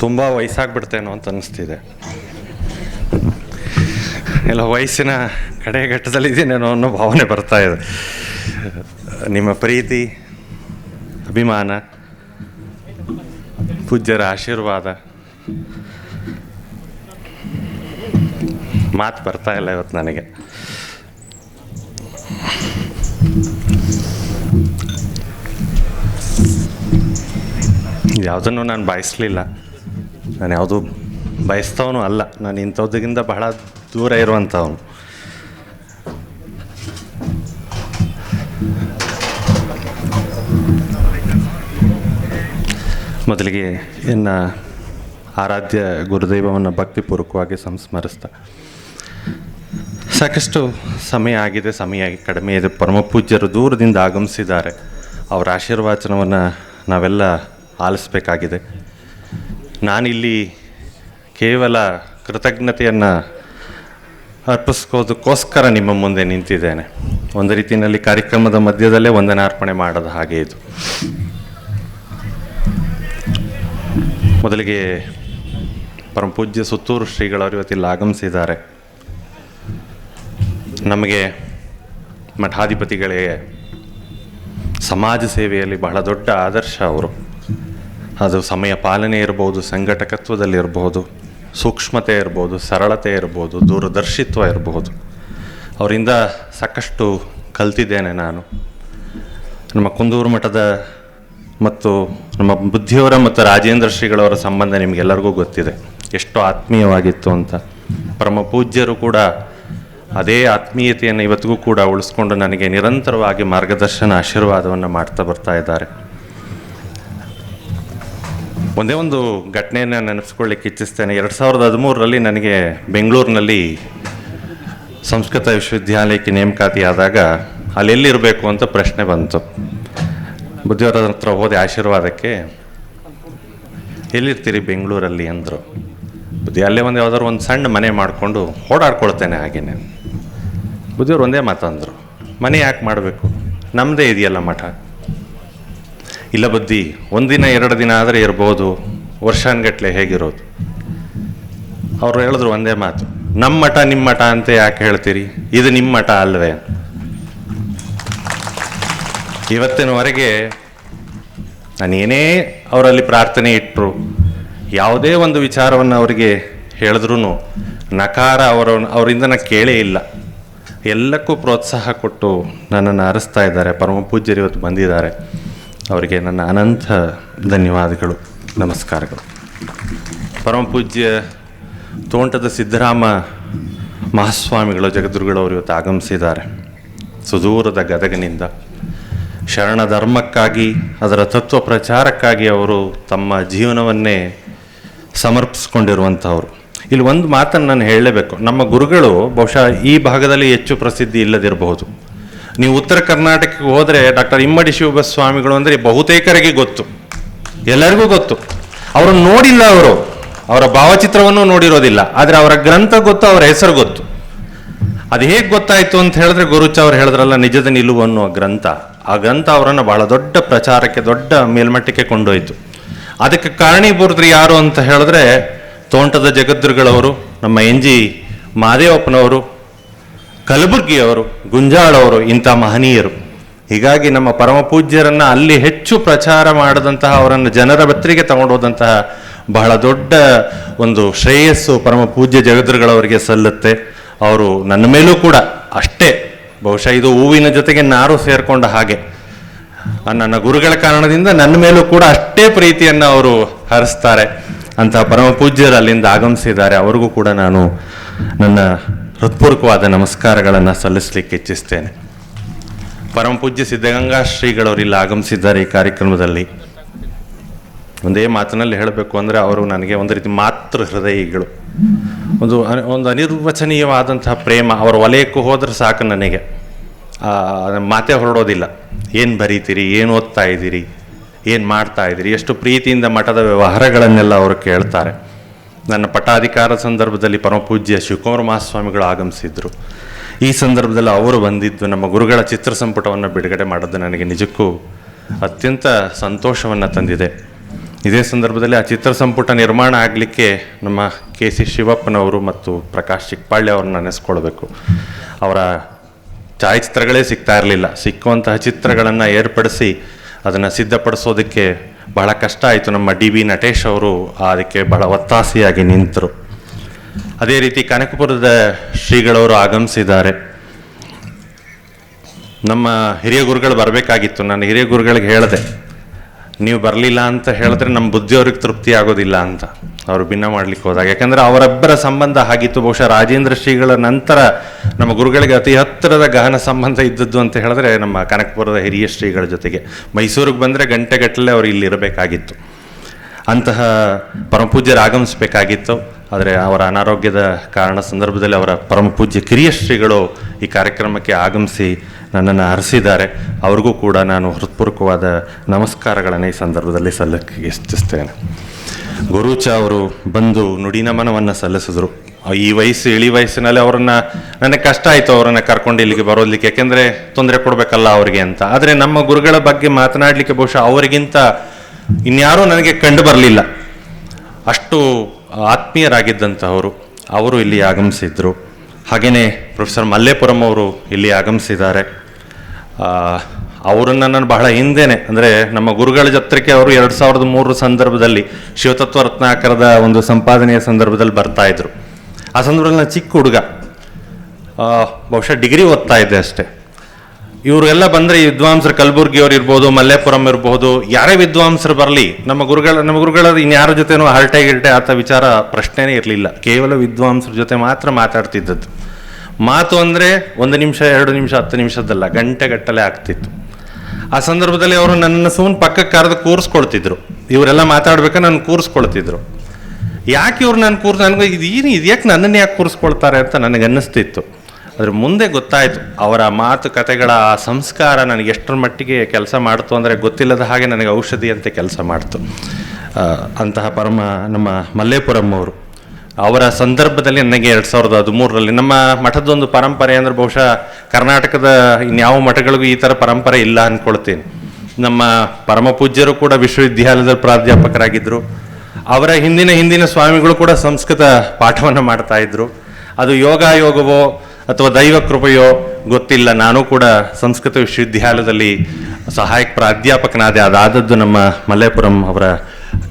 ತುಂಬ ವಯಸ್ಸಾಗ್ಬಿಡ್ತೇನೋ ಅಂತ ಅನ್ನಿಸ್ತಿದೆ ಎಲ್ಲ ವಯಸ್ಸಿನ ಕಡೆ ಘಟ್ಟದಲ್ಲಿ ಇದ್ದೀನೇನೋ ಅನ್ನೋ ಭಾವನೆ ಬರ್ತಾ ಇದೆ. ನಿಮ್ಮ ಪ್ರೀತಿ, ಅಭಿಮಾನ, ಪೂಜ್ಯರ ಆಶೀರ್ವಾದ, ಮಾತು ಬರ್ತಾ ಇಲ್ಲ ಇವತ್ತು ನನಗೆ. ಯಾವುದನ್ನು ನಾನು ಬಯಸಲಿಲ್ಲ. ನಾನು ಯಾವುದು ಬಯಸ್ತವನು ಅಲ್ಲ. ನಾನು ಇಂಥದ್ದಕ್ಕಿಂತ ಬಹಳ ದೂರ ಇರುವಂಥವನು. ಮೊದಲಿಗೆ ಇನ್ನು ಆರಾಧ್ಯ ಗುರುದೈವವನ್ನು ಭಕ್ತಿಪೂರ್ವಕವಾಗಿ ಸಂಸ್ಮರಿಸ್ತಾ. ಸಾಕಷ್ಟು ಸಮಯ ಆಗಿದೆ, ಸಮಯ ಕಡಿಮೆ ಇದೆ. ಪರಮ ಪೂಜ್ಯರು ದೂರದಿಂದ ಆಗಮಿಸಿದ್ದಾರೆ. ಅವರ ಆಶೀರ್ವಾಚನವನ್ನು ನಾವೆಲ್ಲ ಆಲಿಸಬೇಕಾಗಿದೆ. ನಾನಿಲ್ಲಿ ಕೇವಲ ಕೃತಜ್ಞತೆಯನ್ನು ಅರ್ಪಿಸ್ಕೋದಕ್ಕೋಸ್ಕರ ನಿಮ್ಮ ಮುಂದೆ ನಿಂತಿದ್ದೇನೆ. ಒಂದು ರೀತಿಯಲ್ಲಿ ಕಾರ್ಯಕ್ರಮದ ಮಧ್ಯದಲ್ಲೇ ವಂದನಾರ್ಪಣೆ ಮಾಡೋದು ಹಾಗೆ ಇದು. ಮೊದಲಿಗೆ ಪರಮ ಪೂಜ್ಯ ಸುತ್ತೂರು ಶ್ರೀಗಳವರು ಇವತ್ತಿಲ್ಲಿ ಆಗಮಿಸಿದ್ದಾರೆ. ನಮಗೆ ಮಠಾಧಿಪತಿಗಳಿಗೆ ಸಮಾಜ ಸೇವೆಯಲ್ಲಿ ಬಹಳ ದೊಡ್ಡ ಆದರ್ಶ ಅವರು. ಅದು ಸಮಯ ಪಾಲನೆ ಇರ್ಬೋದು, ಸಂಘಟಕತ್ವದಲ್ಲಿ ಇರ್ಬೋದು, ಸೂಕ್ಷ್ಮತೆ ಇರ್ಬೋದು, ಸರಳತೆ ಇರ್ಬೋದು, ದೂರದರ್ಶಿತ್ವ ಇರಬಹುದು ಅವರಿಂದ ಸಾಕಷ್ಟು ಕಲ್ತಿದ್ದೇನೆ ನಾನು. ನಮ್ಮ ಕುಂದೂರು ಮಠದ ಮತ್ತು ನಮ್ಮ ಬುದ್ಧಿಯವರ ಮತ್ತು ರಾಜೇಂದ್ರ ಶ್ರೀಗಳವರ ಸಂಬಂಧ ನಿಮಗೆಲ್ಲರಿಗೂ ಗೊತ್ತಿದೆ. ಎಷ್ಟು ಆತ್ಮೀಯವಾಗಿತ್ತು ಅಂತ. ಪರಮ ಪೂಜ್ಯರು ಕೂಡ ಅದೇ ಆತ್ಮೀಯತೆಯನ್ನು ಇವತ್ತಿಗೂ ಕೂಡ ಉಳಿಸ್ಕೊಂಡು ನನಗೆ ನಿರಂತರವಾಗಿ ಮಾರ್ಗದರ್ಶನ, ಆಶೀರ್ವಾದವನ್ನು ಮಾಡ್ತಾ ಬರ್ತಾ ಇದ್ದಾರೆ. ಒಂದೇ ಒಂದು ಘಟನೆಯನ್ನು ನೆನೆಸ್ಕೊಳ್ಳಿಕ್ಕೆ ಇಚ್ಛಿಸ್ತೇನೆ. ಎರಡು ಸಾವಿರದ ಹದಿಮೂರರಲ್ಲಿ ನನಗೆ ಬೆಂಗಳೂರಿನಲ್ಲಿ ಸಂಸ್ಕೃತ ವಿಶ್ವವಿದ್ಯಾಲಯಕ್ಕೆ ನೇಮಕಾತಿ ಆದಾಗ ಅಲ್ಲಿ ಎಲ್ಲಿರಬೇಕು ಅಂತ ಪ್ರಶ್ನೆ ಬಂತು. ಬುದ್ಧಿಯವರ ಹತ್ರ ಹೋದೆ ಆಶೀರ್ವಾದಕ್ಕೆ. ಎಲ್ಲಿರ್ತೀರಿ ಬೆಂಗಳೂರಲ್ಲಿ ಅಂದರು. ಬುದ್ಧಿ, ಅಲ್ಲೇ ಒಂದು ಯಾವ್ದಾದ್ರು ಒಂದು ಸಣ್ಣ ಮನೆ ಮಾಡಿಕೊಂಡು ಓಡಾಡ್ಕೊಳ್ತೇನೆ ಹಾಗೇನೆ. ಬುದ್ಧಿಯವ್ರು ಒಂದೇ ಮಾತಂದರು. ಮನೆ ಯಾಕೆ ಮಾಡಬೇಕು? ನಮ್ಮದೇ ಇದೆಯಲ್ಲ ಮಠ. ಇಲ್ಲ ಬದ್ದಿ ಒಂದಿನ ಎರಡು ದಿನ ಆದರೆ ಇರ್ಬೋದು. ವರ್ಷಾನ್ಗಟ್ಲೆ ಹೇಗಿರೋದು? ಅವರು ಹೇಳಿದ್ರು ಒಂದೇ ಮಾತು ನಮ್ಮ ಮಠ ನಿಮ್ಮ ಮಠ ಅಂತ ಯಾಕೆ ಹೇಳ್ತೀರಿ? ಇದು ನಿಮ್ಮ ಮಠ ಅಲ್ವೇ? ಇವತ್ತಿನವರೆಗೆ ನಾನು ಏನೇ ಅವರಲ್ಲಿ ಪ್ರಾರ್ಥನೆ ಇಟ್ಟರು ಯಾವುದೇ ಒಂದು ವಿಚಾರವನ್ನು ಅವರಿಗೆ ಹೇಳಿದ್ರೂ ನಕಾರ ಅವರ ಅವರಿಂದ ನಾನು ಕೇಳೇ ಇಲ್ಲ. ಎಲ್ಲಕ್ಕೂ ಪ್ರೋತ್ಸಾಹ ಕೊಟ್ಟು ನನ್ನನ್ನು ಅರಸ್ತಾ ಇದ್ದಾರೆ. ಪರಮ ಪೂಜ್ಯರು ಇವತ್ತು ಬಂದಿದ್ದಾರೆ. ಅವರಿಗೆ ನನ್ನ ಅನಂತ ಧನ್ಯವಾದಗಳು, ನಮಸ್ಕಾರಗಳು. ಪರಮ ಪೂಜ್ಯ ತೋಂಟದ ಸಿದ್ದರಾಮ ಮಹಾಸ್ವಾಮಿಗಳು ಅವರು ಇವತ್ತು ಆಗಮಿಸಿದ್ದಾರೆ. ಸುದೂರದ ಗದಗನಿಂದ ಶರಣ ಧರ್ಮಕ್ಕಾಗಿ, ಅದರ ತತ್ವ ಪ್ರಚಾರಕ್ಕಾಗಿ ಅವರು ತಮ್ಮ ಜೀವನವನ್ನೇ ಸಮರ್ಪಿಸ್ಕೊಂಡಿರುವಂಥವ್ರು. ಇಲ್ಲಿ ಒಂದು ಮಾತನ್ನು ನಾನು ಹೇಳಲೇಬೇಕು. ನಮ್ಮ ಗುರುಗಳು ಬಹುಶಃ ಈ ಭಾಗದಲ್ಲಿ ಹೆಚ್ಚು ಪ್ರಸಿದ್ಧಿ ಇಲ್ಲದಿರಬಹುದು. ನೀವು ಉತ್ತರ ಕರ್ನಾಟಕಕ್ಕೆ ಹೋದರೆ ಡಾಕ್ಟರ್ ಇಮ್ಮಡಿ ಶಿವಬಸ್ವಾಮಿಗಳು ಅಂದರೆ ಬಹುತೇಕರಿಗೆ ಗೊತ್ತು. ಎಲ್ಲರಿಗೂ ಗೊತ್ತು. ಅವರನ್ನು ನೋಡಿಲ್ಲ ಅವರು. ಅವರ ಭಾವಚಿತ್ರವನ್ನು ನೋಡಿರೋದಿಲ್ಲ. ಆದರೆ ಅವರ ಗ್ರಂಥ ಗೊತ್ತು, ಅವರ ಹೆಸರು ಗೊತ್ತು. ಅದು ಹೇಗೆ ಗೊತ್ತಾಯಿತು ಅಂತ ಹೇಳಿದ್ರೆ ಗುರುಚ ಅವ್ರು ಹೇಳಿದ್ರಲ್ಲ, ನಿಜದ ನಿಲುವು ಅನ್ನುವ ಗ್ರಂಥ. ಆ ಗ್ರಂಥ ಅವರನ್ನು ಬಹಳ ದೊಡ್ಡ ಪ್ರಚಾರಕ್ಕೆ, ದೊಡ್ಡ ಮೇಲ್ಮಟ್ಟಕ್ಕೆ ಕೊಂಡೊಯ್ತು. ಅದಕ್ಕೆ ಕಾರಣೀಭೂತರು ಯಾರು ಅಂತ ಹೇಳಿದ್ರೆ, ತೋಂಟದ ಜಗದ್ರುಗಳವರು ನಮ್ಮ ಎನ್ ಜಿ ಮಾದೇವಪ್ಪನವರು ಕಲಬುರ್ಗಿಯವರು, ಗುಂಜಾಳವರು ಇಂಥ ಮಹನೀಯರು. ಹೀಗಾಗಿ ನಮ್ಮ ಪರಮ ಪೂಜ್ಯರನ್ನ ಅಲ್ಲಿ ಹೆಚ್ಚು ಪ್ರಚಾರ ಮಾಡದಂತಹ ಅವರನ್ನು ಜನರ ಬತ್ತರಿಗೆ ತಗೊಂಡೋದಂತಹ ಬಹಳ ದೊಡ್ಡ ಒಂದು ಶ್ರೇಯಸ್ಸು ಪರಮ ಪೂಜ್ಯ ಜಗದ್ರುಗಳವರಿಗೆ ಸಲ್ಲುತ್ತೆ. ಅವರು ನನ್ನ ಮೇಲೂ ಕೂಡ ಅಷ್ಟೇ. ಬಹುಶಃ ಇದು ಹೂವಿನ ಜೊತೆಗೆ ನಾರು ಸೇರ್ಕೊಂಡ ಹಾಗೆ. ನನ್ನ ಗುರುಗಳ ಕಾರಣದಿಂದ ನನ್ನ ಮೇಲೂ ಕೂಡ ಅಷ್ಟೇ ಪ್ರೀತಿಯನ್ನು ಅವರು ಹರಿಸ್ತಾರೆ. ಅಂತ ಪರಮ ಪೂಜ್ಯರು ಅಲ್ಲಿಂದ ಆಗಮಿಸಿದ್ದಾರೆ. ಅವರಿಗೂ ಕೂಡ ನಾನು ನನ್ನ ಹೃತ್ಪೂರ್ವಕವಾದ ನಮಸ್ಕಾರಗಳನ್ನು ಸಲ್ಲಿಸಲಿಕ್ಕೆ ಇಚ್ಛಿಸ್ತೇನೆ. ಪರಮಪೂಜ್ಯ ಸಿದ್ಧಗಂಗಾ ಶ್ರೀಗಳವರು ಇಲ್ಲಿ ಆಗಮಿಸಿದ್ದಾರೆ ಈ ಕಾರ್ಯಕ್ರಮದಲ್ಲಿ. ಒಂದೇ ಮಾತಿನಲ್ಲಿ ಹೇಳಬೇಕು ಅಂದರೆ ಅವರು ನನಗೆ ಒಂದು ರೀತಿ ಮಾತೃ ಹೃದಯಿಗಳು. ಒಂದು ಒಂದು ಅನಿರ್ವಚನೀಯವಾದಂತಹ ಪ್ರೇಮ ಅವರ ವಲಯಕ್ಕೂ ಹೋದರೆ ಸಾಕು ನನಗೆ. ಮಾತೇ ಹೊರಡೋದಿಲ್ಲ. ಏನು ಬರೀತೀರಿ, ಏನು ಓದ್ತಾ ಇದ್ದೀರಿ, ಏನು ಮಾಡ್ತಾ ಇದ್ದೀರಿ, ಎಷ್ಟು ಪ್ರೀತಿಯಿಂದ ಮಠದ ವ್ಯವಹಾರಗಳನ್ನೆಲ್ಲ ಅವರು ಕೇಳ್ತಾರೆ. ನನ್ನ ಪಟ್ಟಾಧಿಕಾರ ಸಂದರ್ಭದಲ್ಲಿ ಪರಮಪೂಜ್ಯ ಶಿವಕುಮಾರ ಮಹಾಸ್ವಾಮಿಗಳು ಆಗಮಿಸಿದ್ರು. ಈ ಸಂದರ್ಭದಲ್ಲಿ ಅವರು ಬಂದಿದ್ದು ನಮ್ಮ ಗುರುಗಳ ಚಿತ್ರ ಸಂಪುಟವನ್ನು ಬಿಡುಗಡೆ ಮಾಡೋದು ನನಗೆ ನಿಜಕ್ಕೂ ಅತ್ಯಂತ ಸಂತೋಷವನ್ನು ತಂದಿದೆ. ಇದೇ ಸಂದರ್ಭದಲ್ಲಿ ಆ ಚಿತ್ರ ಸಂಪುಟ ನಿರ್ಮಾಣ ಆಗಲಿಕ್ಕೆ ನಮ್ಮ ಕೆ ಸಿ ಶಿವಪ್ಪನವರು ಮತ್ತು ಪ್ರಕಾಶ್ ಚಿಕ್ಪಾಳ್ಯ ಅವ್ರನ್ನ ನೆನೆಸ್ಕೊಳ್ಬೇಕು. ಅವರ ಛಾಯಾಚಿತ್ರಗಳೇ ಸಿಗ್ತಾ ಇರಲಿಲ್ಲ. ಸಿಕ್ಕುವಂತಹ ಚಿತ್ರಗಳನ್ನು ಏರ್ಪಡಿಸಿ ಅದನ್ನು ಸಿದ್ಧಪಡಿಸೋದಕ್ಕೆ ಬಹಳ ಕಷ್ಟ ಆಯಿತು. ನಮ್ಮ ಡಿ ಬಿ ನಟೇಶ್ ಅವರು ಅದಕ್ಕೆ ಬಹಳ ಒತ್ತಾಸೆಯಾಗಿ ನಿಂತರು. ಅದೇ ರೀತಿ ಕನಕಪುರದ ಶ್ರೀಗಳವರು ಆಗಮಿಸಿದ್ದಾರೆ. ನಮ್ಮ ಹಿರಿಯ ಗುರುಗಳು ಬರಬೇಕಾಗಿತ್ತು. ನಾನು ಹಿರಿಯ ಗುರುಗಳಿಗೆ ಹೇಳಿದೆ, ನೀವು ಬರಲಿಲ್ಲ ಅಂತ ಹೇಳಿದ್ರೆ ನಮ್ಮ ಬುದ್ಧಿಯವ್ರಿಗೆ ತೃಪ್ತಿ ಆಗೋದಿಲ್ಲ ಅಂತ. ಅವರು ಭಿನ್ನ ಮಾಡ್ಲಿಕ್ಕೆ ಹೋದಾಗ. ಯಾಕಂದ್ರೆ ಅವರೊಬ್ಬರ ಸಂಬಂಧ ಆಗಿತ್ತು ಬಹುಶಃ ರಾಜೇಂದ್ರ ಶ್ರೀಗಳ ನಂತರ ನಮ್ಮ ಗುರುಗಳಿಗೆ ಅತಿ ಹತ್ತಿರದ ಗಹನ ಸಂಬಂಧ ಇದ್ದದ್ದು ಅಂತ ಹೇಳಿದ್ರೆ ನಮ್ಮ ಕನಕಪುರದ ಹಿರಿಯ ಶ್ರೀಗಳ ಜೊತೆಗೆ. ಮೈಸೂರಿಗೆ ಬಂದರೆ ಗಂಟೆಗಟ್ಟಲೆ ಅವರು ಇಲ್ಲಿ ಇರಬೇಕಾಗಿತ್ತು. ಅಂತಹ ಪರಮಪೂಜ್ಯರು ಆಗಮಿಸಬೇಕಾಗಿತ್ತು ಆದರೆ ಅವರ ಅನಾರೋಗ್ಯದ ಕಾರಣ ಸಂದರ್ಭದಲ್ಲಿ ಅವರ ಪರಮಪೂಜ್ಯ ಕಿರಿಯ ಶ್ರೀಗಳು ಈ ಕಾರ್ಯಕ್ರಮಕ್ಕೆ ಆಗಮಿಸಿ ನನ್ನನ್ನು ಹರಿಸಿದ್ದಾರೆ ಅವ್ರಿಗೂ ಕೂಡ ನಾನು ಹೃತ್ಪೂರ್ವಕವಾದ ನಮಸ್ಕಾರಗಳನ್ನು ಈ ಸಂದರ್ಭದಲ್ಲಿ ಸಲ್ಲಕ್ಕೆ ಇಚ್ಛಿಸ್ತೇನೆ ಗುರುಚ ಅವರು ಬಂದು ನುಡಿ ನಮನವನ್ನು ಸಲ್ಲಿಸಿದ್ರು. ಈ ವಯಸ್ಸು, ಇಳಿ ವಯಸ್ಸಿನಲ್ಲಿ ಅವರನ್ನ ನನಗೆ ಕಷ್ಟ ಆಯಿತು ಅವರನ್ನು ಕರ್ಕೊಂಡು ಇಲ್ಲಿಗೆ ಬರೋದಕ್ಕೆ ಯಾಕೆಂದರೆ ತೊಂದರೆ ಕೊಡಬೇಕಲ್ಲ ಅವರಿಗೆ ಅಂತ. ಆದರೆ ನಮ್ಮ ಗುರುಗಳ ಬಗ್ಗೆ ಮಾತನಾಡಲಿಕ್ಕೆ ಬಹುಶಃ ಅವರಿಗಿಂತ ಇನ್ಯಾರೂ ನನಗೆ ಕಂಡು ಬರಲಿಲ್ಲ. ಅಷ್ಟು ಆತ್ಮೀಯರಾಗಿದ್ದಂಥವರು ಅವರು ಇಲ್ಲಿ ಆಗಮಿಸಿದ್ರು. ಹಾಗೆಯೇ ಪ್ರೊಫೆಸರ್ ಮಲ್ಲೇಪುರಂ ಅವರು ಇಲ್ಲಿ ಆಗಮಿಸಿದ್ದಾರೆ. ಅವರನ್ನು ನಾನು ಬಹಳ ಹಿಂದೇನೆ. ಅಂದರೆ ನಮ್ಮ ಗುರುಗಳ ಜತ್ರಕ್ಕೆ ಅವರು ಎರಡು ಸಾವಿರದ ಮೂರು ಸಂದರ್ಭದಲ್ಲಿ ಶಿವತತ್ವ ರತ್ನಾಕರದ ಒಂದು ಸಂಪಾದನೆಯ ಸಂದರ್ಭದಲ್ಲಿ ಬರ್ತಾ ಇದ್ರು. ಆ ಸಂದರ್ಭದಲ್ಲಿ ನಾನು ಚಿಕ್ಕ ಹುಡುಗ. ಬಹುಶಃ ಡಿಗ್ರಿ ಓದ್ತಾ ಇದ್ದೆ ಅಷ್ಟೇ. ಇವರೆಲ್ಲ ಬಂದರೆ ವಿದ್ವಾಂಸರು ಕಲಬುರ್ಗಿ ಅವ್ರು ಇರ್ಬೋದು, ಮಲ್ಲೇಪುರಂ ಇರ್ಬೋದು, ಯಾರೇ ವಿದ್ವಾಂಸರು ಬರಲಿ, ನಮ್ಮ ಗುರುಗಳ ನಮ್ಮ ಗುರುಗಳ ಇನ್ಯಾರ ಜೊತೆನೂ ಹರಟೆ ಗಿರಟೆ ಆತ ವಿಚಾರ ಪ್ರಶ್ನೆನೇ ಇರಲಿಲ್ಲ. ಕೇವಲ ವಿದ್ವಾಂಸರ ಜೊತೆ ಮಾತ್ರ ಮಾತಾಡ್ತಿದ್ದದ್ದು. ಮಾತು ಅಂದರೆ ಒಂದು ನಿಮಿಷ, ಎರಡು ನಿಮಿಷ, ಹತ್ತು ನಿಮಿಷದ್ದಲ್ಲ, ಗಂಟೆಗಟ್ಟಲೆ ಆಗ್ತಿತ್ತು. ಆ ಸಂದರ್ಭದಲ್ಲಿ ಅವರು ನನ್ನನ್ನು ಸುಮ್ಮನೆ ಪಕ್ಕಕ್ಕೆ ಕರೆದು ಕೂರಿಸ್ಕೊಳ್ತಿದ್ರು. ಇವರೆಲ್ಲ ಮಾತಾಡ್ಬೇಕು ನಾನು ಕೂರಿಸ್ಕೊಳ್ತಿದ್ರು. ಯಾಕೆ ಇವ್ರು ನಾನು ಕೂರ್ಸ್, ನನಗೆ ಇದು ಏನು ಇದು ಯಾಕೆ ನನ್ನನ್ನು ಯಾಕೆ ಕೂರಿಸ್ಕೊಳ್ತಾರೆ ಅಂತ ನನಗೆ ಅನ್ನಿಸ್ತಿತ್ತು ಅದ್ರ ಮುಂದೆ ಗೊತ್ತಾಯಿತು, ಅವರ ಮಾತುಕತೆಗಳ ಆ ಸಂಸ್ಕಾರ ನನಗೆ ಎಷ್ಟರ ಮಟ್ಟಿಗೆ ಕೆಲಸ ಮಾಡ್ತು ಅಂದರೆ ಗೊತ್ತಿಲ್ಲದ ಹಾಗೆ ನನಗೆ ಔಷಧಿ ಅಂತ ಕೆಲಸ ಮಾಡ್ತು. ಅಂತಹ ಪರಮ ನಮ್ಮ ಮಲ್ಲೇಪುರಂ ಅವರು. ಅವರ ಸಂದರ್ಭದಲ್ಲಿ ನನಗೆ ಎರಡು ಸಾವಿರದ ಹದಿಮೂರರಲ್ಲಿ ನಮ್ಮ ಮಠದೊಂದು ಪರಂಪರೆ ಅಂದರೆ ಬಹುಶಃ ಕರ್ನಾಟಕದ ಇನ್ಯಾವ ಮಠಗಳಿಗೂ ಈ ಥರ ಪರಂಪರೆ ಇಲ್ಲ ಅಂದ್ಕೊಳ್ತೇನೆ ನಮ್ಮ ಪರಮ ಪೂಜ್ಯರು ಕೂಡ ವಿಶ್ವವಿದ್ಯಾಲಯದ ಪ್ರಾಧ್ಯಾಪಕರಾಗಿದ್ದರು ಅವರ ಹಿಂದಿನ ಹಿಂದಿನ ಸ್ವಾಮಿಗಳು ಕೂಡ ಸಂಸ್ಕೃತ ಪಾಠವನ್ನು ಮಾಡ್ತಾ ಇದ್ರು. ಅದು ಯೋಗ ಯೋಗವೋ ಅಥವಾ ದೈವ ಕೃಪೆಯೋ ಗೊತ್ತಿಲ್ಲ. ನಾನು ಕೂಡ ಸಂಸ್ಕೃತ ವಿಶ್ವವಿದ್ಯಾಲಯದಲ್ಲಿ ಸಹಾಯಕ ಪ್ರಾಧ್ಯಾಪಕನಾದೆ. ಅದಾದದ್ದು ನಮ್ಮ ಮಲ್ಲೇಪುರಂ ಅವರ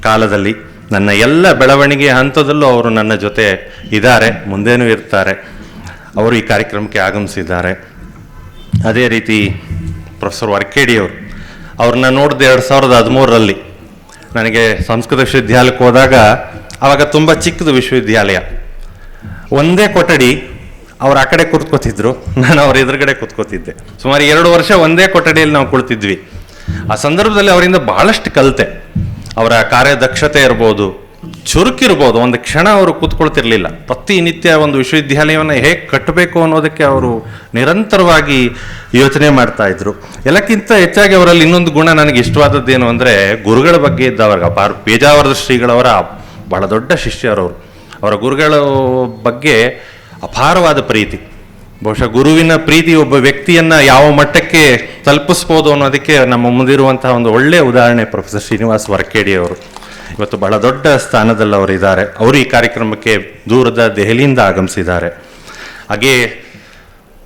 ಕಾಲದಲ್ಲಿ. ನನ್ನ ಎಲ್ಲ ಬೆಳವಣಿಗೆಯ ಹಂತದಲ್ಲೂ ಅವರು ನನ್ನ ಜೊತೆ ಇದ್ದಾರೆ, ಮುಂದೇನೂ ಇರ್ತಾರೆ. ಅವರು ಈ ಕಾರ್ಯಕ್ರಮಕ್ಕೆ ಆಗಮಿಸಿದ್ದಾರೆ. ಅದೇ ರೀತಿ ಪ್ರೊಫೆಸರ್ ವರ್ಕೇಡಿಯವರು, ಅವ್ರನ್ನ ನೋಡಿದೆ ಎರಡು ಸಾವಿರದ ಹದಿಮೂರರಲ್ಲಿ ನನಗೆ ಸಂಸ್ಕೃತ ವಿಶ್ವವಿದ್ಯಾಲಯಕ್ಕೆ ಹೋದಾಗ, ಆವಾಗ ತುಂಬ ಚಿಕ್ಕದು ವಿಶ್ವವಿದ್ಯಾಲಯ. ಒಂದೇ ಕೊಠಡಿ ಅವ್ರು ಆ ಕಡೆ ಕೂತ್ಕೋತಿದ್ರು, ನಾನು ಅವ್ರ ಎದುರುಗಡೆ ಕೂತ್ಕೋತಿದ್ದೆ. ಸುಮಾರು ಎರಡು ವರ್ಷ ಒಂದೇ ಕೊಠಡಿಯಲ್ಲಿ ನಾವು ಕುಳಿತಿದ್ವಿ. ಆ ಸಂದರ್ಭದಲ್ಲಿ ಅವರಿಂದ ಭಾಳಷ್ಟು ಕಲಿತೆ. ಅವರ ಕಾರ್ಯದಕ್ಷತೆ ಇರ್ಬೋದು, ಚುರುಕಿರ್ಬೋದು, ಒಂದು ಕ್ಷಣ ಅವರು ಕೂತ್ಕೊಳ್ತಿರ್ಲಿಲ್ಲ. ಪ್ರತಿನಿತ್ಯ ಒಂದು ವಿಶ್ವವಿದ್ಯಾಲಯವನ್ನು ಹೇಗೆ ಕಟ್ಟಬೇಕು ಅನ್ನೋದಕ್ಕೆ ಅವರು ನಿರಂತರವಾಗಿ ಯೋಚನೆ ಮಾಡ್ತಾ ಇದ್ರು. ಎಲ್ಲಕ್ಕಿಂತ ಹೆಚ್ಚಾಗಿ ಅವರಲ್ಲಿ ಇನ್ನೊಂದು ಗುಣ ನನಗೆ ಇಷ್ಟವಾದದ್ದೇನು ಅಂದರೆ, ಗುರುಗಳ ಬಗ್ಗೆ ಇದ್ದವ್ರಿಗೆ ಅಪಾರ ಪೇಜಾವರದ ಶ್ರೀಗಳವರ ಬಹಳ ದೊಡ್ಡ ಶಿಷ್ಯರವರು. ಅವರ ಗುರುಗಳ ಬಗ್ಗೆ ಅಪಾರವಾದ ಪ್ರೀತಿ. ಬಹುಶಃ ಗುರುವಿನ ಪ್ರೀತಿ ಒಬ್ಬ ವ್ಯಕ್ತಿಯನ್ನ ಯಾವ ಮಟ್ಟಕ್ಕೆ ತಲುಪಿಸ್ಬೋದು ಅನ್ನೋದಕ್ಕೆ ನಮ್ಮ ಮುಂದಿರುವಂತಹ ಒಂದು ಒಳ್ಳೆಯ ಉದಾಹರಣೆ ಪ್ರೊಫೆಸರ್ ಶ್ರೀನಿವಾಸ್ ವರ್ಕೇಡಿ ಅವರು. ಇವತ್ತು ಬಹಳ ದೊಡ್ಡ ಸ್ಥಾನದಲ್ಲಿ ಅವರು ಇದ್ದಾರೆ. ಅವರು ಈ ಕಾರ್ಯಕ್ರಮಕ್ಕೆ ದೂರದ ದೆಹಲಿಯಿಂದ ಆಗಮಿಸಿದ್ದಾರೆ. ಹಾಗೆ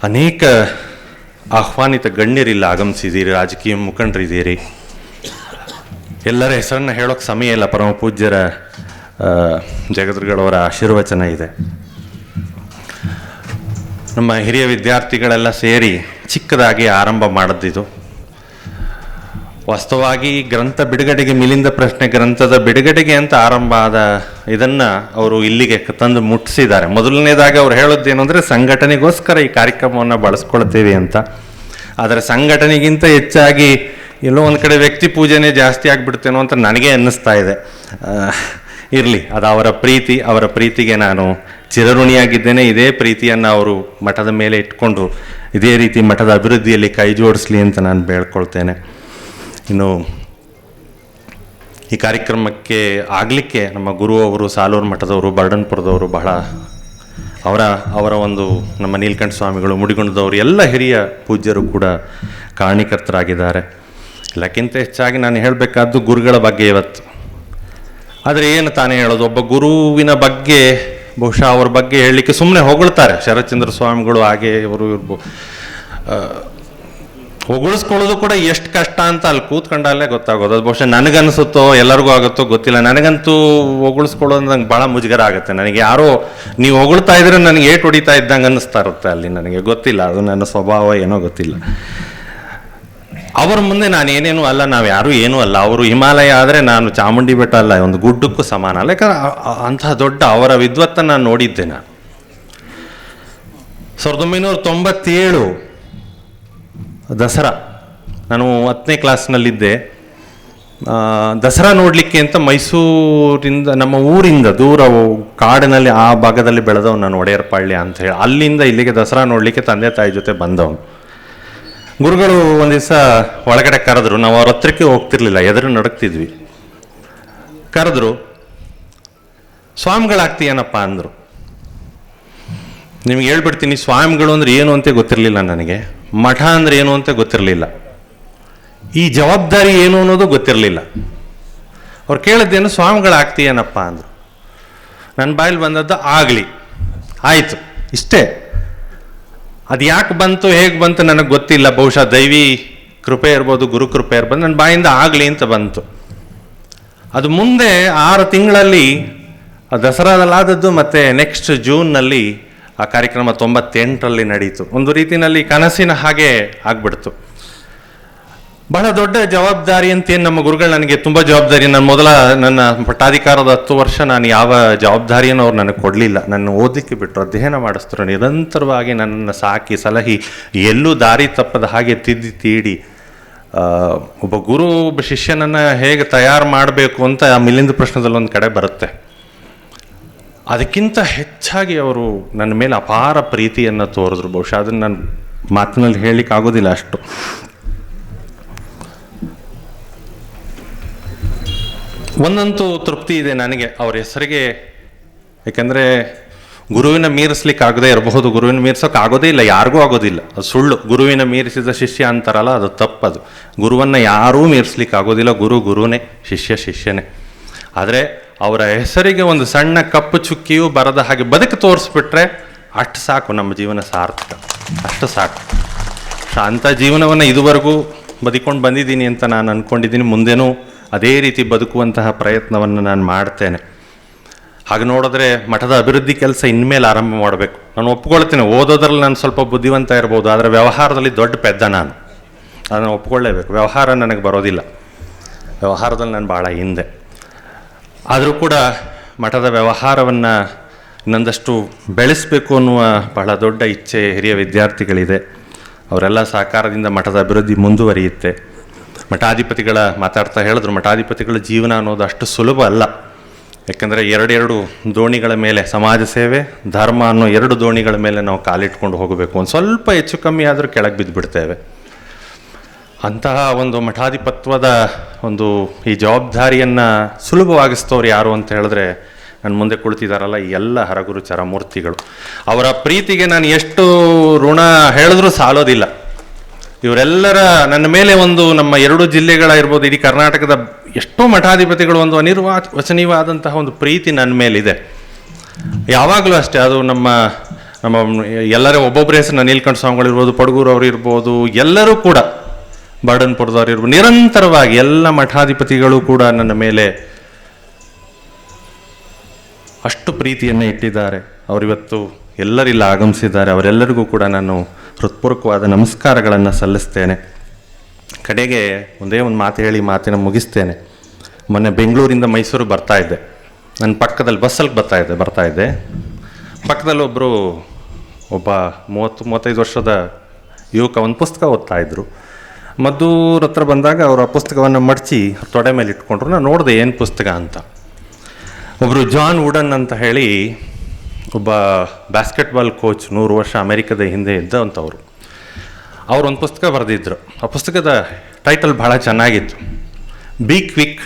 ಅನೇಕ ಆಹ್ವಾನಿತ ಗಣ್ಯರಿಲ್ಲ ಆಗಮಿಸಿದ್ದೀರಿ, ರಾಜಕೀಯ ಮುಖಂಡರಿದ್ದೀರಿ. ಎಲ್ಲರ ಹೆಸರನ್ನು ಹೇಳೋಕೆ ಸಮಯ ಇಲ್ಲ. ಪರಮ ಪೂಜ್ಯರ ಜಗದ್ಗಳವರ ಆಶೀರ್ವಚನ ಇದೆ. ನಮ್ಮ ಹಿರಿಯ ವಿದ್ಯಾರ್ಥಿಗಳೆಲ್ಲ ಸೇರಿ ಚಿಕ್ಕದಾಗಿ ಆರಂಭ ಮಾಡಿದ್ದು. ವಾಸ್ತವವಾಗಿ ಗ್ರಂಥ ಬಿಡುಗಡೆಗೆ ಮಿಲಿಂದ ಪ್ರಶ್ನೆ, ಗ್ರಂಥದ ಬಿಡುಗಡೆಗೆ ಅಂತ ಆರಂಭ ಆದ ಇದನ್ನು ಅವರು ಇಲ್ಲಿಗೆ ತಂದು ಮುಟ್ಟಿಸಿದ್ದಾರೆ. ಮೊದಲನೇದಾಗಿ ಅವ್ರು ಹೇಳೋದೇನು ಅಂದರೆ, ಸಂಘಟನೆಗೋಸ್ಕರ ಈ ಕಾರ್ಯಕ್ರಮವನ್ನು ಬಳಸ್ಕೊಳ್ತೀವಿ ಅಂತ. ಆದರೆ ಸಂಘಟನೆಗಿಂತ ಹೆಚ್ಚಾಗಿ ಎಲ್ಲೋ ಒಂದು ಕಡೆ ವ್ಯಕ್ತಿ ಪೂಜೆನೇ ಜಾಸ್ತಿ ಆಗಿಬಿಡ್ತೇನೋ ಅಂತ ನನಗೆ ಅನ್ನಿಸ್ತಾ ಇದೆ. ಇರಲಿ, ಅದು ಅವರ ಪ್ರೀತಿ, ಅವರ ಪ್ರೀತಿಗೆ ನಾನು ಚಿರಋಣಿಯಾಗಿದ್ದೇನೆ, ಇದೇ ಪ್ರೀತಿಯನ್ನು ಅವರು ಮಠದ ಮೇಲೆ ಇಟ್ಕೊಂಡು ಇದೇ ರೀತಿ ಮಠದ ಅಭಿವೃದ್ಧಿಯಲ್ಲಿ ಕೈ ಜೋಡಿಸ್ಲಿ ಅಂತ ನಾನು ಬೇಡ್ಕೊಳ್ತೇನೆ. ಇನ್ನು ಈ ಕಾರ್ಯಕ್ರಮಕ್ಕೆ ಆಗಲಿಕ್ಕೆ ನಮ್ಮ ಗುರು ಅವರು, ಸಾಲೂರು ಮಠದವರು, ಬರ್ಡನ್ಪುರದವರು ಬಹಳ ಅವರ ಅವರ ಒಂದು ನಮ್ಮ ನೀಲಕಂಠ ಸ್ವಾಮಿಗಳು, ಮುಡಿಗೊಂಡದವರು, ಎಲ್ಲ ಹಿರಿಯ ಪೂಜ್ಯರು ಕೂಡ ಕಾರಣೀಕರ್ತರಾಗಿದ್ದಾರೆ ಎಲ್ಲಕ್ಕಿಂತ ಹೆಚ್ಚಾಗಿ ನಾನು ಹೇಳಬೇಕಾದ್ದು ಗುರುಗಳ ಬಗ್ಗೆ ಇವತ್ತು. ಆದರೆ ಏನು ತಾನೇ ಹೇಳೋದು, ಒಬ್ಬ ಗುರುವಿನ ಬಗ್ಗೆ ಬಹುಶಃ ಅವ್ರ ಬಗ್ಗೆ ಹೇಳಲಿಕ್ಕೆ ಸುಮ್ಮನೆ ಹೊಗಳ್ತಾರೆ. ಶರತ್ಚಂದ್ರ ಸ್ವಾಮಿಗಳು ಹಾಗೆ ಇವರು ಇರ್ಬೋ ಹೊಗಳಿಸ್ಕೊಳ್ಳೋದು ಕೂಡ ಎಷ್ಟು ಕಷ್ಟ ಅಂತ ಅಲ್ಲಿ ಕೂತ್ಕೊಂಡಲ್ಲೇ ಗೊತ್ತಾಗೋದು. ಅದು ಬಹುಶಃ ನನಗನ್ಸುತ್ತೋ, ಎಲ್ಲರಿಗೂ ಆಗುತ್ತೋ ಗೊತ್ತಿಲ್ಲ. ನನಗಂತೂ ಹೊಗಳಿಸ್ಕೊಳ್ಳೋದು ನಂಗೆ ಭಾಳ ಮುಜುಗರ ಆಗುತ್ತೆ. ನನಗೆ ಯಾರೋ ನೀವು ಹೊಗಳ್ತಾ ಇದ್ರೆ ನನಗೆ ಏಟ್ ಹೊಡಿತಾ ಇದ್ದಂಗೆ ಅನ್ನಿಸ್ತಾ ಇರುತ್ತೆ ಅಲ್ಲಿ ನನಗೆ. ಗೊತ್ತಿಲ್ಲ, ಅದು ನನ್ನ ಸ್ವಭಾವ ಏನೋ ಗೊತ್ತಿಲ್ಲ. ಅವರ ಮುಂದೆ ನಾನು ಏನೇನು ಅಲ್ಲ, ನಾವು ಯಾರೂ ಏನೂ ಅಲ್ಲ. ಅವರು ಹಿಮಾಲಯ ಆದರೆ ನಾನು ಚಾಮುಂಡಿ ಬೆಟ್ಟ ಅಲ್ಲ, ಒಂದು ಗುಡ್ಡಕ್ಕೂ ಸಮಾನ. ಅಲ್ಲ ಯಾಕಂದ್ರೆ ಅಂತಹ ದೊಡ್ಡ ಅವರ ವಿದ್ವತ್ತನ್ನು ನಾನು ನೋಡಿದ್ದೆ ನಾನು. ಸಾವಿರದ ಒಂಬೈನೂರ ತೊಂಬತ್ತೇಳು ದಸರಾ. ನಾನು ಹತ್ತನೇ ಕ್ಲಾಸ್ನಲ್ಲಿದ್ದೆ. ದಸರಾ ನೋಡಲಿಕ್ಕೆ ಅಂತ ಮೈಸೂರಿಂದ, ನಮ್ಮ ಊರಿಂದ ದೂರ ಕಾಡಿನಲ್ಲಿ ಆ ಭಾಗದಲ್ಲಿ ಬೆಳೆದವನು ನಾನು ಒಡೆಯರ್ಪಾಳ್ಯ ಅಂತ ಹೇಳಿ. ಅಲ್ಲಿಂದ ಇಲ್ಲಿಗೆ ದಸರಾ ನೋಡಲಿಕ್ಕೆ ತಂದೆ ತಾಯಿ ಜೊತೆ ಬಂದವನು. ಗುರುಗಳು ಒಂದು ದಿವಸ ಒಳಗಡೆ ಕರೆದ್ರು, ನಾವು ಅವ್ರ ಹತ್ರಕ್ಕೆ ಹೋಗ್ತಿರ್ಲಿಲ್ಲ, ಎದುರು ನಡಕ್ತಿದ್ವಿ. ಕರೆದ್ರು, ಸ್ವಾಮಿಗಳಾಗ್ತೀಯನಪ್ಪ? ಅಂದರು. ನಿಮ್ಗೆ ಹೇಳ್ಬಿಡ್ತೀನಿ, ಸ್ವಾಮಿಗಳು ಅಂದ್ರೆ ಏನು ಅಂತ ಗೊತ್ತಿರಲಿಲ್ಲ ನನಗೆ. ಮಠ ಅಂದ್ರೆ ಏನು ಅಂತ ಗೊತ್ತಿರಲಿಲ್ಲ. ಈ ಜವಾಬ್ದಾರಿ ಏನು ಅನ್ನೋದು ಗೊತ್ತಿರಲಿಲ್ಲ. ಅವ್ರು ಕೇಳಿದ್ದೇನು, ಸ್ವಾಮಿಗಳಾಗ್ತೀಯನಪ್ಪ? ಅಂದರು. ನನ್ನ ಬಾಯಲ್ಲಿ ಬಂದದ್ದು ಆಗಲಿ. ಆಯಿತು. ಇಷ್ಟೇ. ಅದು ಯಾಕೆ ಬಂತು, ಹೇಗೆ ಬಂತು ನನಗೆ ಗೊತ್ತಿಲ್ಲ. ಬಹುಶಃ ದೈವಿ ಕೃಪೆ ಇರ್ಬೋದು, ಗುರು ಕೃಪೆ ಇರ್ಬೋದು ನನ್ನ ಬಾಯಿಂದ ಆಗಲಿ ಅಂತ ಬಂತು. ಅದು ಮುಂದೆ ಆರು ತಿಂಗಳಲ್ಲಿ ದಸರಾದಲ್ಲಾದದ್ದು ಮತ್ತು ನೆಕ್ಸ್ಟ್ ಜೂನ್ನಲ್ಲಿ ಆ ಕಾರ್ಯಕ್ರಮ ತೊಂಬತ್ತೆಂಟರಲ್ಲಿ ನಡೀತು. ಒಂದು ರೀತಿಯಲ್ಲಿ ಕನಸಿನ ಹಾಗೆ ಆಗ್ಬಿಡ್ತು. ಬಹಳ ದೊಡ್ಡ ಜವಾಬ್ದಾರಿ ಅಂತ ಏನು ನಮ್ಮ ಗುರುಗಳು ನನಗೆ ತುಂಬ ಜವಾಬ್ದಾರಿ. ನನ್ನ ಮೊದಲ ನನ್ನ ಪಟ್ಟಾಧಿಕಾರದ ಹತ್ತು ವರ್ಷ ನಾನು ಯಾವ ಜವಾಬ್ದಾರಿಯನ್ನು ಅವ್ರು ನನಗೆ ಕೊಡಲಿಲ್ಲ. ನನ್ನ ಓದಲಿಕ್ಕೆ ಬಿಟ್ಟರು ಅಧ್ಯಯನ ಮಾಡಿಸ್ತರು ನಿರಂತರವಾಗಿ ನನ್ನನ್ನು ಸಾಕಿ, ಸಲಹಿ, ಎಲ್ಲೂ ದಾರಿ ತಪ್ಪದ ಹಾಗೆ ತಿದ್ದಿ ತೀಡಿ. ಒಬ್ಬ ಗುರು, ಒಬ್ಬ ಶಿಷ್ಯನನ್ನು ಹೇಗೆ ತಯಾರು ಮಾಡಬೇಕು ಅಂತ ಆ ಮಿಲಿಂದ ಪ್ರಶ್ನದಲ್ಲಿ ಒಂದು ಕಡೆ ಬರುತ್ತೆ. ಅದಕ್ಕಿಂತ ಹೆಚ್ಚಾಗಿ ಅವರು ನನ್ನ ಮೇಲೆ ಅಪಾರ ಪ್ರೀತಿಯನ್ನು ತೋರಿದ್ರು. ಬಹುಶಃ ಅದನ್ನು ನಾನು ಮಾತಿನಲ್ಲಿ ಹೇಳಲಿಕ್ಕೆ ಆಗೋದಿಲ್ಲ ಅಷ್ಟು. ಒಂದಂತೂ ತೃಪ್ತಿ ಇದೆ ನನಗೆ ಅವ್ರ ಹೆಸರಿಗೆ. ಯಾಕೆಂದರೆ ಗುರುವಿನ ಮೀರಿಸ್ಲಿಕ್ಕೆ ಆಗದೆ ಇರಬಹುದು, ಗುರುವಿನ ಮೀರಿಸೋಕೆ ಆಗೋದೇ ಇಲ್ಲ, ಯಾರಿಗೂ ಆಗೋದಿಲ್ಲ. ಅದು ಸುಳ್ಳು. ಗುರುವಿನ ಮೀರಿಸಿದ ಶಿಷ್ಯ ಅಂತಾರಲ್ಲ, ಅದು ತಪ್ಪದು. ಗುರುವನ್ನು ಯಾರೂ ಮೀರಿಸ್ಲಿಕ್ಕೆ ಆಗೋದಿಲ್ಲ ಗುರು ಗುರುನೇ, ಶಿಷ್ಯ ಶಿಷ್ಯನೇ. ಆದರೆ ಅವರ ಹೆಸರಿಗೆ ಒಂದು ಸಣ್ಣ ಕಪ್ಪು ಚುಕ್ಕಿಯೂ ಬರದ ಹಾಗೆ ಬದುಕು ತೋರಿಸ್ಬಿಟ್ರೆ ಅಷ್ಟು ಸಾಕು ನಮ್ಮ ಜೀವನ ಸಾರ್ಥಕ. ಅಷ್ಟು ಸಾಕು. ಅಂಥ ಜೀವನವನ್ನು ಇದುವರೆಗೂ ಬದುಕೊಂಡು ಬಂದಿದ್ದೀನಿ ಅಂತ ನಾನು ಅಂದ್ಕೊಂಡಿದ್ದೀನಿ ಮುಂದೆನೂ ಅದೇ ರೀತಿ ಬದುಕುವಂತಹ ಪ್ರಯತ್ನವನ್ನು ನಾನು ಮಾಡ್ತೇನೆ. ಹಾಗೆ ನೋಡಿದ್ರೆ ಮಠದ ಅಭಿವೃದ್ಧಿ ಕೆಲಸ ಇನ್ಮೇಲೆ ಆರಂಭ ಮಾಡಬೇಕು. ನಾನು ಒಪ್ಕೊಳ್ತೇನೆ, ಓದೋದ್ರಲ್ಲಿ ನಾನು ಸ್ವಲ್ಪ ಬುದ್ಧಿವಂತ ಇರ್ಬೋದು, ಆದರೆ ವ್ಯವಹಾರದಲ್ಲಿ ದೊಡ್ಡ ಪೆದ್ದ ನಾನು. ಅದನ್ನು ಒಪ್ಕೊಳ್ಳೇಬೇಕು. ವ್ಯವಹಾರ ನನಗೆ ಬರೋದಿಲ್ಲ. ವ್ಯವಹಾರದಲ್ಲಿ ನಾನು ಭಾಳ ಹಿಂದೆ. ಆದರೂ ಕೂಡ ಮಠದ ವ್ಯವಹಾರವನ್ನು ಇನ್ನೊಂದಷ್ಟು ಬೆಳೆಸಬೇಕು ಅನ್ನುವ ಬಹಳ ದೊಡ್ಡ ಇಚ್ಛೆ ಹಿರಿಯ ವಿದ್ಯಾರ್ಥಿಗಳಿದೆ. ಅವರೆಲ್ಲ ಸಹಕಾರದಿಂದ ಮಠದ ಅಭಿವೃದ್ಧಿ ಮುಂದುವರಿಯುತ್ತೆ. ಮಠಾಧಿಪತಿಗಳ ಮಾತಾಡ್ತಾ ಹೇಳಿದ್ರು. ಮಠಾಧಿಪತಿಗಳ ಜೀವನ ಅನ್ನೋದು ಅಷ್ಟು ಸುಲಭ ಅಲ್ಲ. ಯಾಕೆಂದರೆ ಎರಡೆರಡು ದೋಣಿಗಳ ಮೇಲೆ ಸಮಾಜ ಸೇವೆ, ಧರ್ಮ ಅನ್ನೋ ಎರಡು ದೋಣಿಗಳ ಮೇಲೆ ನಾವು ಕಾಲಿಟ್ಕೊಂಡು ಹೋಗಬೇಕು. ಒಂದು ಸ್ವಲ್ಪ ಹೆಚ್ಚು ಕಮ್ಮಿ ಆದರೂ ಕೆಳಗೆ ಬಿದ್ದುಬಿಡ್ತೇವೆ ಅಂತಹ ಒಂದು ಮಠಾಧಿಪತ್ವದ ಒಂದು ಈ ಜವಾಬ್ದಾರಿಯನ್ನು ಸುಲಭವಾಗಿಸ್ತವ್ರು ಯಾರು ಅಂತ ಹೇಳಿದ್ರೆ ನನ್ನ ಮುಂದೆ ಕುಳಿತಿದ್ದಾರಲ್ಲ ಈ ಎಲ್ಲ ಹರಗುರು ಚರಮೂರ್ತಿಗಳು ಅವರ ಪ್ರೀತಿಗೆ ನಾನು ಎಷ್ಟು ಋಣ ಹೇಳಿದ್ರೂ ಸಾಲೋದಿಲ್ಲ. ಇವರೆಲ್ಲರ ನನ್ನ ಮೇಲೆ ಒಂದು ನಮ್ಮ ಎರಡು ಜಿಲ್ಲೆಗಳ ಇರ್ಬೋದು, ಇಡೀ ಕರ್ನಾಟಕದ ಎಷ್ಟೋ ಮಠಾಧಿಪತಿಗಳು ಒಂದು ಅನಿರ್ವಚನೀಯವಾದಂತಹ ಒಂದು ಪ್ರೀತಿ ನನ್ನ ಮೇಲಿದೆ. ಯಾವಾಗಲೂ ಅಷ್ಟೇ, ಅದು ನಮ್ಮ ನಮ್ಮ ಎಲ್ಲರ ಒಬ್ಬೊಬ್ಬರ ಹೆಸರು ನೀಲ್ಕಂಠ ಸ್ವಾಮಿಗಳು ಇರ್ಬೋದು, ಪಡಗೂರು ಅವರು ಇರ್ಬೋದು, ಎಲ್ಲರೂ ಕೂಡ ಬರ್ಡನ್ಪುರದವ್ರು ಇರ್ಬೋದು, ನಿರಂತರವಾಗಿ ಎಲ್ಲ ಮಠಾಧಿಪತಿಗಳು ಕೂಡ ನನ್ನ ಮೇಲೆ ಅಷ್ಟು ಪ್ರೀತಿಯನ್ನು ಇಟ್ಟಿದ್ದಾರೆ. ಅವರಿವತ್ತು ಎಲ್ಲರಿಲ್ಲ ಆಗಮಿಸಿದ್ದಾರೆ, ಅವರೆಲ್ಲರಿಗೂ ಕೂಡ ನಾನು ಹೃತ್ಪೂರ್ವಕವಾದ ನಮಸ್ಕಾರಗಳನ್ನು ಸಲ್ಲಿಸ್ತೇನೆ. ಕಡೆಗೆ ಒಂದೇ ಒಂದು ಮಾತು ಹೇಳಿ ಮಾತಿನ ಮುಗಿಸ್ತೇನೆ. ಮೊನ್ನೆ ಬೆಂಗಳೂರಿಂದ ಮೈಸೂರು ಬರ್ತಾ ಇದ್ದೆ. ನನ್ನ ಪಕ್ಕದಲ್ಲಿ ಬಸ್ಸಲ್ಲಿ ಬರ್ತಾ ಇದ್ದೆ ಬರ್ತಾ ಇದ್ದೆ. ಪಕ್ಕದಲ್ಲಿ ಒಬ್ಬರು ಒಬ್ಬ ಮೂವತ್ತು, ಮೂವತ್ತೈದು ವರ್ಷದ ಯುವಕ ಒಂದು ಪುಸ್ತಕ ಓದ್ತಾ ಇದ್ದರು ಮದ್ದೂರ ಹತ್ರ ಬಂದಾಗ ಅವರು ಆ ಪುಸ್ತಕವನ್ನು ಮಡಚಿ ತೊಡೆ ಮೇಲೆ ಇಟ್ಕೊಂಡ್ರು. ನಾನು ನೋಡಿದೆ, ಏನು ಪುಸ್ತಕ? ಅಂತ. ಒಬ್ಬರು ಜಾನ್ ವುಡನ್ ಅಂತ ಹೇಳಿ ಒಬ್ಬ ಬ್ಯಾಸ್ಕೆಟ್ಬಾಲ್ ಕೋಚ್ ನೂರು ವರ್ಷ ಅಮೆರಿಕದ ಹಿಂದೆ ಅವರು ಒಂದು ಪುಸ್ತಕ ಬರೆದಿದ್ರು. ಆ ಪುಸ್ತಕದ ಟೈಟಲ್ ಭಾಳ ಚೆನ್ನಾಗಿತ್ತು. ಬಿ ಕ್ವಿಕ್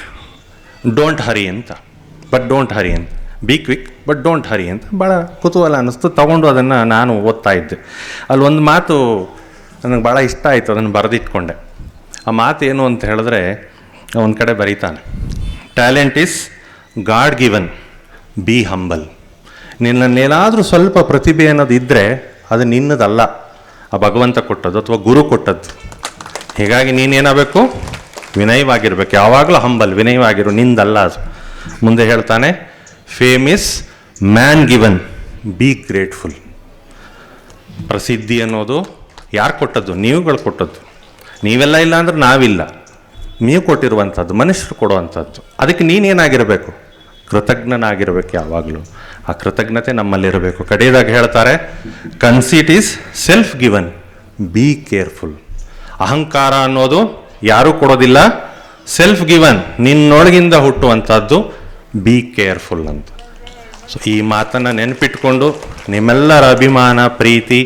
ಡೋಂಟ್ ಹರಿ ಅಂತ. ಬಟ್ ಡೋಂಟ್ ಹರಿ ಅಂತ. Be quick but don't hurry ಅಂತ. ಭಾಳ ಕುತೂಹಲ ಅನ್ನಿಸ್ತು. ತಗೊಂಡು ಅದನ್ನು ನಾನು ಓದ್ತಾ ಇದ್ದೆ. ಅಲ್ಲಿ ಒಂದು ಮಾತು ನನಗೆ ಭಾಳ ಇಷ್ಟ ಆಯಿತು, ಅದನ್ನು ಬರೆದಿಟ್ಕೊಂಡೆ. ಆ ಮಾತು ಏನು ಅಂತ ಹೇಳಿದ್ರೆ ಒಂದು ಕಡೆ ಬರೀತಾನೆ. Talent is God given be humble ನಿನ್ನನ್ನೇನಾದರೂ ಸ್ವಲ್ಪ ಪ್ರತಿಭೆ ಅನ್ನೋದು ಇದ್ದರೆ ಅದು ನಿನ್ನದಲ್ಲ. ಆ ಭಗವಂತ ಕೊಟ್ಟದ್ದು ಅಥವಾ ಗುರು ಕೊಟ್ಟದ್ದು. ಹೀಗಾಗಿ ನೀನೇನಾಗಬೇಕು? ವಿನಯವಾಗಿರ್ಬೇಕು. ಯಾವಾಗಲೂ ಹಂಬಲ್ ವಿನಯವಾಗಿರು. ನಿಂದಲ್ಲ ಅದು. ಮುಂದೆ ಹೇಳ್ತಾನೆ fame is man given be grateful ಪ್ರಸಿದ್ಧಿ ಅನ್ನೋದು ಯಾರು ಕೊಟ್ಟದ್ದು? ನೀವುಗಳು ಕೊಟ್ಟದ್ದು. ನೀವೆಲ್ಲ ಇಲ್ಲ ಅಂದ್ರೆ ನಾವಿಲ್ಲ. ನೀವು ಕೊಟ್ಟಿರುವಂಥದ್ದು, ಮನುಷ್ಯರು ಕೊಡುವಂಥದ್ದು. ಅದಕ್ಕೆ ನೀನೇನಾಗಿರಬೇಕು? ಕೃತಜ್ಞನಾಗಿರಬೇಕು ಯಾವಾಗಲೂ. ಆ ಕೃತಜ್ಞತೆ ನಮ್ಮಲ್ಲಿರಬೇಕು. ಕಡೆಯದಾಗಿ ಹೇಳ್ತಾರೆ conceit is self given be careful ಅಹಂಕಾರ ಅನ್ನೋದು ಯಾರೂ ಕೊಡೋದಿಲ್ಲ. ಸೆಲ್ಫ್ ಗಿವನ್ ನಿನ್ನೊಳಗಿಂದ ಹುಟ್ಟುವಂಥದ್ದು. ಬಿ ಕೇರ್ಫುಲ್ ಅಂತ. ಸೊ ಈ ಮಾತನ್ನು ನೆನಪಿಟ್ಕೊಂಡು ನಿಮ್ಮೆಲ್ಲರ ಅಭಿಮಾನ, ಪ್ರೀತಿ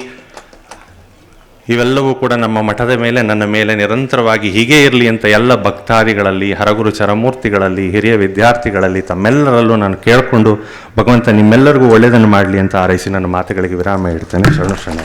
ಇವೆಲ್ಲವೂ ಕೂಡ ನಮ್ಮ ಮಠದ ಮೇಲೆ ನನ್ನ ಮೇಲೆ ನಿರಂತರವಾಗಿ ಹೀಗೆ ಇರಲಿ ಅಂತ ಎಲ್ಲ ಭಕ್ತಾದಿಗಳಲ್ಲಿ, ಹರಗುರು ಚರಮೂರ್ತಿಗಳಲ್ಲಿ, ಹಿರಿಯ ವಿದ್ಯಾರ್ಥಿಗಳಲ್ಲಿ ತಮ್ಮೆಲ್ಲರಲ್ಲೂ ನಾನು ಕೇಳಿಕೊಂಡು ಭಗವಂತ ನಿಮ್ಮೆಲ್ಲರಿಗೂ ಒಳ್ಳೆಯದನ್ನು ಮಾಡಲಿ ಅಂತ ಆರೈಸಿ ನನ್ನ ಮಾತುಗಳಿಗೆ ವಿರಾಮ ಇಡ್ತೇನೆ. ಶರಣ ಶರಣ